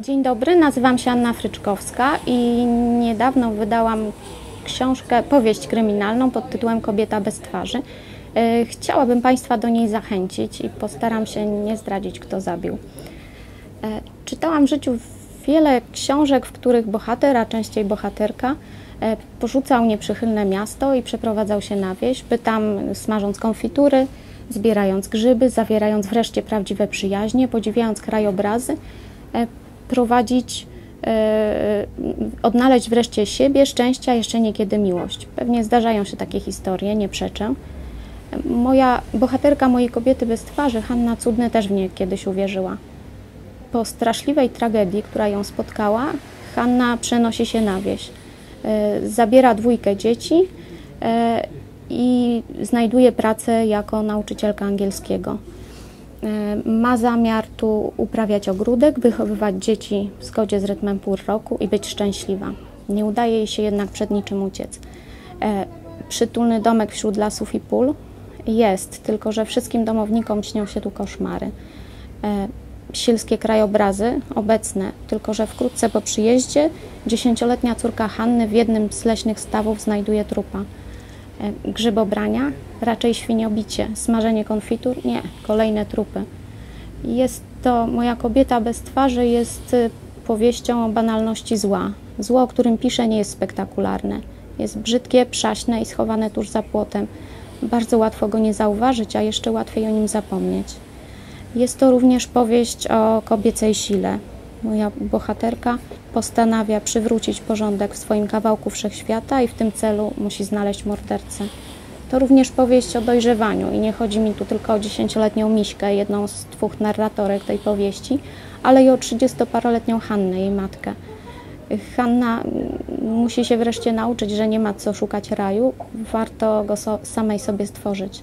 Dzień dobry, nazywam się Anna Fryczkowska i niedawno wydałam książkę, powieść kryminalną pod tytułem Kobieta bez twarzy. E, chciałabym Państwa do niej zachęcić i postaram się nie zdradzić, kto zabił. E, czytałam w życiu wiele książek, w których bohater, a częściej bohaterka, e, porzucał nieprzychylne miasto i przeprowadzał się na wieś, by tam smażąc konfitury, zbierając grzyby, zawierając wreszcie prawdziwe przyjaźnie, podziwiając krajobrazy, prowadzić, odnaleźć wreszcie siebie, szczęścia, jeszcze niekiedy miłość. Pewnie zdarzają się takie historie, nie przeczę. Moja bohaterka mojej kobiety bez twarzy, Hanna Cudny, też w nie kiedyś uwierzyła. Po straszliwej tragedii, która ją spotkała, Hanna przenosi się na wieś. E, zabiera dwójkę dzieci e, i znajduje pracę jako nauczycielka angielskiego. E, ma zamiar tu uprawiać ogródek, wychowywać dzieci w zgodzie z rytmem pół roku i być szczęśliwa. Nie udaje jej się jednak przed niczym uciec. Przytulny domek wśród lasów i pól jest, tylko że wszystkim domownikom śnią się tu koszmary. E, sielskie krajobrazy obecne, tylko że wkrótce po przyjeździe dziesięcioletnia córka Hanny w jednym z leśnych stawów znajduje trupa. E, grzybobrania, raczej świniobicie, smażenie konfitur, nie, kolejne trupy. Jest to, moja kobieta bez twarzy jest y, powieścią o banalności zła. Zło, o którym pisze, nie jest spektakularne. Jest brzydkie, przaśne i schowane tuż za płotem bardzo łatwo go nie zauważyć, a jeszcze łatwiej o nim zapomnieć. Jest to również powieść o kobiecej sile. Moja bohaterka postanawia przywrócić porządek w swoim kawałku wszechświata i w tym celu musi znaleźć mordercę. To również powieść o dojrzewaniu i nie chodzi mi tu tylko o dziesięcioletnią Miśkę, jedną z dwóch narratorek tej powieści, ale i o trzydziestoparoletnią Hannę, jej matkę. Hanna musi się wreszcie nauczyć, że nie ma co szukać raju, warto go so samej sobie stworzyć.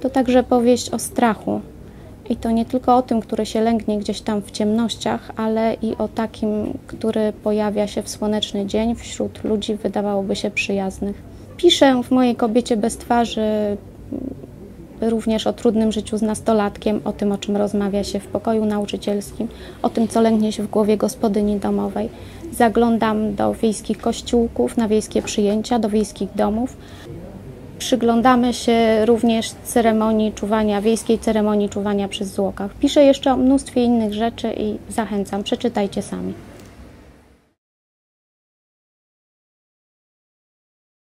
To także powieść o strachu. I to nie tylko o tym, który się lęknie gdzieś tam w ciemnościach, ale i o takim, który pojawia się w słoneczny dzień wśród ludzi, wydawałoby się przyjaznych. Piszę w mojej kobiecie bez twarzy również o trudnym życiu z nastolatkiem, o tym, o czym rozmawia się w pokoju nauczycielskim, o tym, co lęknie się w głowie gospodyni domowej. Zaglądam do wiejskich kościółków, na wiejskie przyjęcia, do wiejskich domów. Przyglądamy się również ceremonii czuwania, wiejskiej ceremonii czuwania przez złokach. Piszę jeszcze o mnóstwie innych rzeczy i zachęcam, przeczytajcie sami.